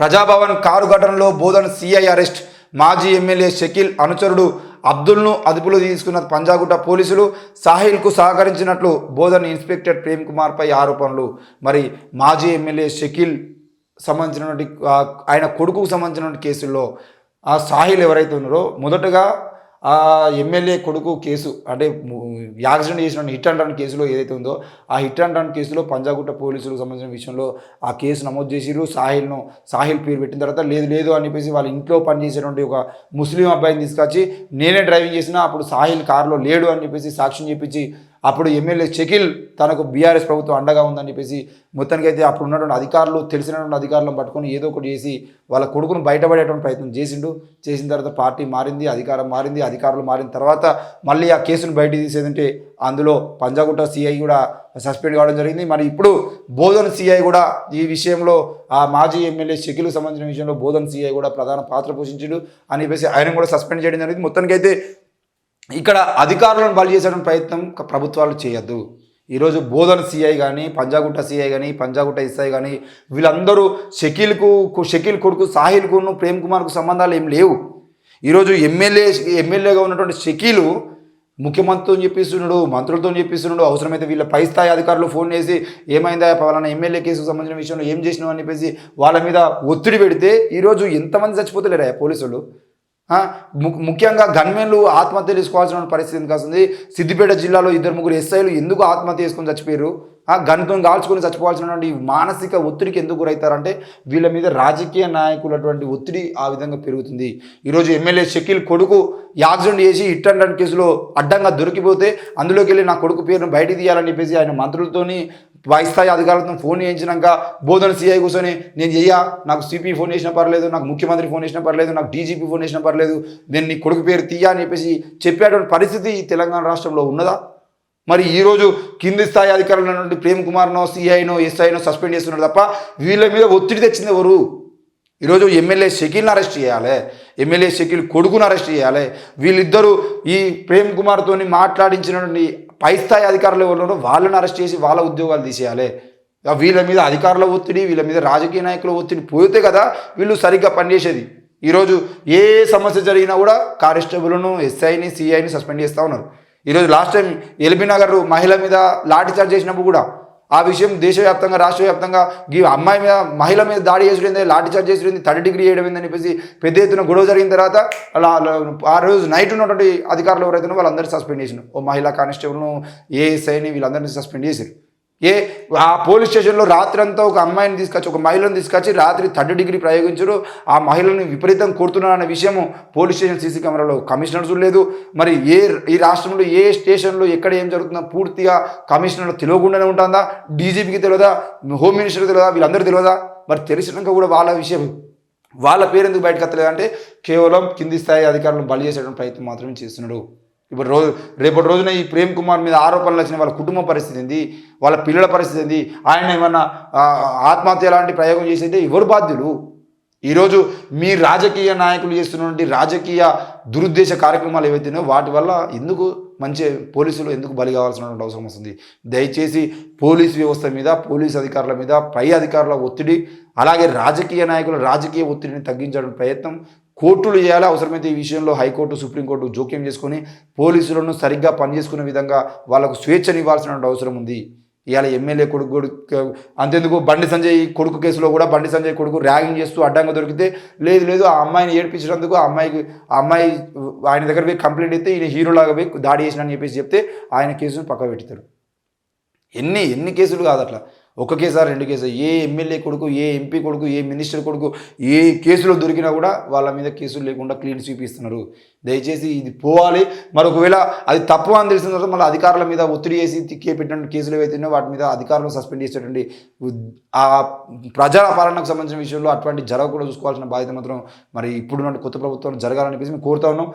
Praja Bhavan car ఘటనలో Bodhan CI arrest. మాజీ MLA Shakeel అనుచరుడు అబ్దుల్ను అదుపులో తీసుకున్న పంజాగుట్ట పోలీసులు సాహిల్కు సహకరించినట్లు బోధన్ ఇన్స్పెక్టర్ ప్రేమ్ కుమార్పై ఆరోపణలు. మరి మాజీ ఎమ్మెల్యే షకీల్ సంబంధించినటువంటి ఆయన కొడుకుకు సంబంధించినటువంటి కేసుల్లో ఆ సాహిల్ ఎవరైతే ఉన్నారో మొదటగా ఆ ఎమ్మెల్యే కొడుకు కేసు అంటే యాక్సిడెంట్ చేసిన హిట్ అండ్ రన్ కేసులో ఏదైతే ఉందో ఆ హిట్ అండ్ రన్ కేసులో పంజాగుట్ట పోలీసులకు సంబంధించిన విషయంలో ఆ కేసు నమోదు చేసిరు సాహిల్ను సాహిల్ పేరు పెట్టిన తర్వాత లేదు లేదు అని చెప్పేసి వాళ్ళ ఇంట్లో పనిచేసేటువంటి ఒక ముస్లిం అబ్బాయిని తీసుకొచ్చి నేనే డ్రైవింగ్ చేసినా అప్పుడు సాహిల్ కారులో లేడు అని చెప్పేసి సాక్ష్యం చెప్పించి అప్పుడు ఎమ్మెల్యే షకీల్ తనకు బీఆర్ఎస్ ప్రభుత్వం అండగా ఉందని చెప్పేసి మొత్తానికి అయితే అప్పుడు ఉన్నటువంటి అధికారులు తెలిసినటువంటి అధికారులను పట్టుకొని ఏదో ఒకటి చేసి వాళ్ళ కొడుకును బయటపడేటువంటి ప్రయత్నం చేసిండు. చేసిన తర్వాత పార్టీ మారింది అధికారం మారింది అధికారులు మారిన తర్వాత మళ్ళీ ఆ కేసును బయట తీసేదంటే అందులో పంజాగుట్ట సిఐ కూడా సస్పెండ్ కావడం జరిగింది. మరి ఇప్పుడు బోధన్ సిఐ కూడా ఈ విషయంలో ఆ మాజీ ఎమ్మెల్యే షకిల్ సంబంధించిన విషయంలో బోధన్ సిఐ కూడా ప్రధాన పాత్ర పోషించిండు అని చెప్పేసి ఆయన కూడా సస్పెండ్ చేయడం జరిగింది. మొత్తానికైతే ఇక్కడ అధికారులను బలి చేసేటువంటి ప్రయత్నం ప్రభుత్వాలు చేయొద్దు. ఈరోజు బోధన సిఐ కానీ పంజాగుట్ట సిఐ కానీ పంజాగుట్ట ఎస్ఐ కానీ వీళ్ళందరూ షకీల్కు కు- షకీల్ కొడుకు సాహిల్కును ప్రేమ్ కుమార్కు సంబంధాలు ఏం లేవు. ఈరోజు ఎమ్మెల్యే ఎమ్మెల్యేగా ఉన్నటువంటి షకీలు ముఖ్యమంత్రితో చెప్పిస్తున్నాడు మంత్రులతో చెప్పిస్తున్నాడు అవసరమైతే వీళ్ళ పై స్థాయి అధికారులు ఫోన్ చేసి ఏమైందా పలానా ఎమ్మెల్యే కేసుకు సంబంధించిన విషయంలో ఏం చేసినావు? అని చెప్పేసి వాళ్ళ మీద ఒత్తిడి పెడితే ఈరోజు ఎంతమంది చచ్చిపోతలేరా పోలీసులు? ముఖ్యంగా గన్మెన్లు ఆత్మహత్య చేసుకోవాల్సిన పరిస్థితి కాస్తుంది సిద్దిపేట జిల్లాలో ఇద్దరు ముగ్గురు ఎస్ఐలు ఎందుకు ఆత్మహత్య చేసుకొని చచ్చిపోయారు? ఆ గన్తో కాల్చుకొని చచ్చిపోవాల్సినటువంటి మానసిక ఒత్తిడికి ఎందుకు గురవుతారంటే వీళ్ళ మీద రాజకీయ నాయకులటువంటి ఒత్తిడి ఆ విధంగా పెరుగుతుంది. ఈరోజు ఎమ్మెల్యే షకీల్ కొడుకు యాక్సిడెంట్ చేసి హిట్ అండ్ రన్ కేసులో అడ్డంగా దొరికిపోతే అందులోకి వెళ్ళి నా కొడుకు పేరును బయట తీయాలని చెప్పేసి ఆయన మంత్రులతోని స్థాయి అధికారులతో ఫోన్ చేయించినాక బోధన సీఐ కూర్చొని నేను చెయ్యా నాకు సిపి ఫోన్ చేసిన పర్లేదు నాకు ముఖ్యమంత్రి ఫోన్ చేసిన పర్లేదు నాకు డీజీపీ ఫోన్ చేసిన పర్లేదు నేను నీ కొడుకు పేరు తీయా అని చెప్పేసి చెప్పేటువంటి పరిస్థితి ఈ తెలంగాణ రాష్ట్రంలో ఉన్నదా? మరి ఈరోజు కింది స్థాయి అధికారులు ఉన్నటువంటి ప్రేమ్ కుమార్నో సిఐనో ఎస్ఐనో సస్పెండ్ చేస్తున్నారు తప్ప వీళ్ళ మీద ఒత్తిడి తెచ్చింది ఎవరు? ఈరోజు ఎమ్మెల్యే షకీల్ని అరెస్ట్ చేయాలి ఎమ్మెల్యే షకీల్ కొడుకును అరెస్ట్ చేయాలి వీళ్ళిద్దరూ ఈ ప్రేమ్ కుమార్తోని మాట్లాడించినటువంటి పై స్థాయి అధికారులు ఎవరు ఉన్నారో వాళ్ళని అరెస్ట్ చేసి వాళ్ళ ఉద్యోగాలు తీసేయాలి. వీళ్ళ మీద అధికారుల ఒత్తిడి వీళ్ళ మీద రాజకీయ నాయకుల ఒత్తిడి పోతే కదా వీళ్ళు సరిగ్గా పనిచేసేది. ఈరోజు ఏ సమస్య జరిగినా కూడా కానిస్టేబుల్ను ఎస్ఐని సిఐని సస్పెండ్ చేస్తూ ఉన్నారు. ఈరోజు లాస్ట్ టైం ఎల్బీ నగర్ మహిళ మీద లాఠీ చార్జ్ చేసినప్పుడు కూడా ఆ విషయం దేశవ్యాప్తంగా రాష్ట్ర వ్యాప్తంగా ఈ అమ్మాయి మీద మహిళ మీద దాడి చేసుడింది లాఠీ చార్జ్ చేసుడింది థర్డ్ డిగ్రీ చేయడం ఏందని చెప్పేసి పెద్ద ఎత్తున గొడవ జరిగిన తర్వాత అలా ఆ రోజు నైట్ ఉన్నటువంటి అధికారులు ఎవరైతే వాళ్ళందరూ సస్పెండ్ చేసినారు ఓ మహిళా కానిస్టేబుల్ను ఏఎస్ఐని వీళ్ళందరినీ సస్పెండ్ చేశారు ఏ ఆ పోలీస్ స్టేషన్లో రాత్రి అంతా ఒక అమ్మాయిని తీసుకొచ్చి ఒక మహిళను తీసుకొచ్చి రాత్రి థర్డ్ డిగ్రీ ప్రయోగించారు. ఆ మహిళను విపరీతం కొడుతున్నారు అనే విషయము పోలీస్ స్టేషన్ సీసీ కెమెరాలో కమిషనర్స్ లేదు మరి ఏ ఈ రాష్ట్రంలో ఏ స్టేషన్లో ఎక్కడ ఏం జరుగుతుందో పూర్తిగా కమిషనర్ తెలియకుండానే ఉంటుందా? డీజీపీకి తెలియదా? హోమ్ మినిస్టర్కి తెలియదా? వీళ్ళందరూ తెలియదా? మరి తెలిసినాక కూడా వాళ్ళ విషయం వాళ్ళ పేరు ఎందుకు బయటకు వస్తలేదు అంటే కేవలం కింది స్థాయి అధికారులను బలి చేసేటువంటి ప్రయత్నం మాత్రమే చేస్తున్నాడు. ఇప్పుడు రోజు రేపటి రోజున ఈ ప్రేమ్ కుమార్ మీద ఆరోపణలు వచ్చిన వాళ్ళ కుటుంబ పరిస్థితి ఏంది? వాళ్ళ పిల్లల పరిస్థితి ఏంది? ఆయన ఏమన్నా ఆత్మహత్య లాంటి ప్రయోగం చేసింటే ఎవరు బాధ్యులు? ఈరోజు మీ రాజకీయ నాయకులు చేస్తున్నటువంటి రాజకీయ దురుద్దేశ కార్యక్రమాలు ఏవైతేనో వాటి వల్ల ఎందుకు మంచి పోలీసులు ఎందుకు బలి కావాల్సినటువంటి అవసరం వస్తుంది? దయచేసి పోలీస్ వ్యవస్థ మీద పోలీస్ అధికారుల మీద పై అధికారుల ఒత్తిడి అలాగే రాజకీయ నాయకుల రాజకీయ ఒత్తిడిని తగ్గించడం ప్రయత్నం కోర్టులు చేయాలి అవసరమైతే ఈ విషయంలో హైకోర్టు సుప్రీంకోర్టు జోక్యం చేసుకొని పోలీసులను సరిగ్గా పనిచేసుకునే విధంగా వాళ్ళకు స్వేచ్ఛనివ్వాల్సిన అవసరం ఉంది. ఇవాళ ఎమ్మెల్యే కొడుకు కొడుకు అంతెందుకు బండి సంజయ్ కొడుకు కేసులో కూడా బండి సంజయ్ కొడుకు ర్యాగింగ్ చేస్తూ అడ్డంగా దొరికితే లేదు లేదు ఆ అమ్మాయిని ఏడిపించినందుకు ఆ అమ్మాయికి ఆ అమ్మాయి ఆయన దగ్గర పోయి కంప్లైంట్ అయితే ఈయన హీరోలాగా పోయి దాడి చేసిన అని చెప్పేసి చెప్తే ఆయన కేసును పక్క పెడతారు ఎన్ని ఎన్ని కేసులు కాదు అట్లా. ఒక కేసా రెండు కేసా ఏ ఎమ్మెల్యే కొడుకు ఏ ఎంపీ కొడుకు ఏ మినిస్టర్ కొడుకు ఏ కేసులో దొరికినా కూడా వాళ్ళ మీద కేసులు లేకుండా క్లీన్ చూపిస్తున్నారు. దయచేసి ఇది పోవాలి. మరి ఒకవేళ అది తప్పు అని తెలిసిన తర్వాత మళ్ళీ అధికారుల మీద ఒత్తిడి చేసి తిక్కేపెట్టిన కేసులు ఏవైతే వాటి మీద అధికారులను సస్పెండ్ చేసేటువంటి ఆ ప్రజా పాలనకు సంబంధించిన విషయంలో అటువంటి జరగకుండా చూసుకోవాల్సిన బాధ్యత మాత్రం మరి ఇప్పుడున్న కొత్త ప్రభుత్వం జరగాలని చెప్పేసి మేము కోరుతా ఉన్నాం.